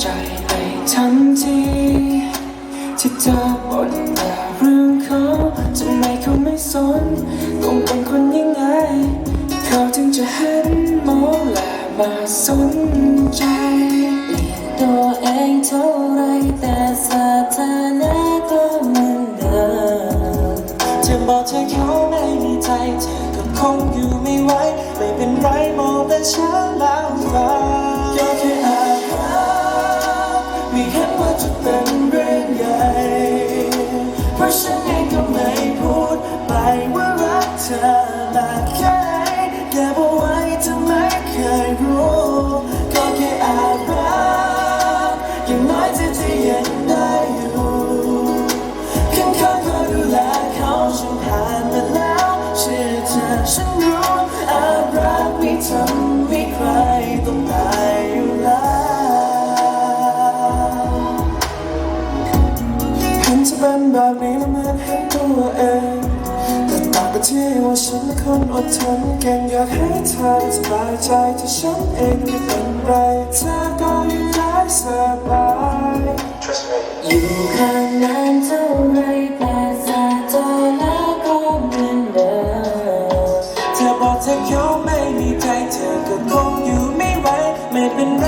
ใจไปทันทีที่เธอบ่นแต่เรื่องเขาทำไมเขาไม่สนต้องเป็นคนยังไง เขาถึงจะเห็นมองและมาสนใจตัวเองเท่าไรแต่สถานะก็เหมือนเดิมจะบอกเธอเขาไม่มีใจเธอก็คงอยู่ไม่ไหวไม่เป็นไรมองแต่ฉันแล้วฟ้า เป็นเรื่องใหญ่ เพราะฉันเองก็ไม่พูดไปว่ารักเธอ เห็นจะเป็นแบบนี้แล้วเหมือนเห็นตัวเองแต่ต่างกันที่ว่าฉันเป็นคนอดทนเก่งอยากให้เธอสบายใจที่ฉันเองไม่เป็นไรเธอก็ยังได้สบายอยู่ข้างนั้นเท่าไรแต่สถานะก็เหมือนเดิมเธอบอกเธอเขาไม่มีใจเธอก็คงอยู่ไม่ไหวไม่เป็นไร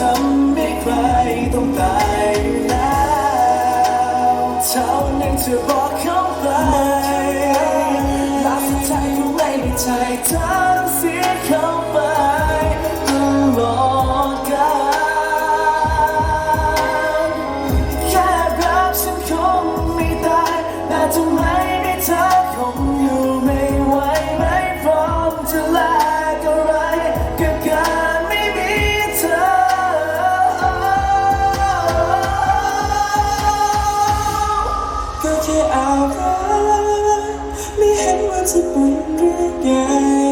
ทำให้ใครต้องตายแล้วเท่านั้นเธอบอกเขาไปรักสุดท้ายก็ไม่มีใจเธอต้องเสียเขาไปตลอดกาลแค่รักฉันคงไม่ได้แต่ทำไม แค่อารักไม่เห็นว่าจะเป็นเรื่องใหญ่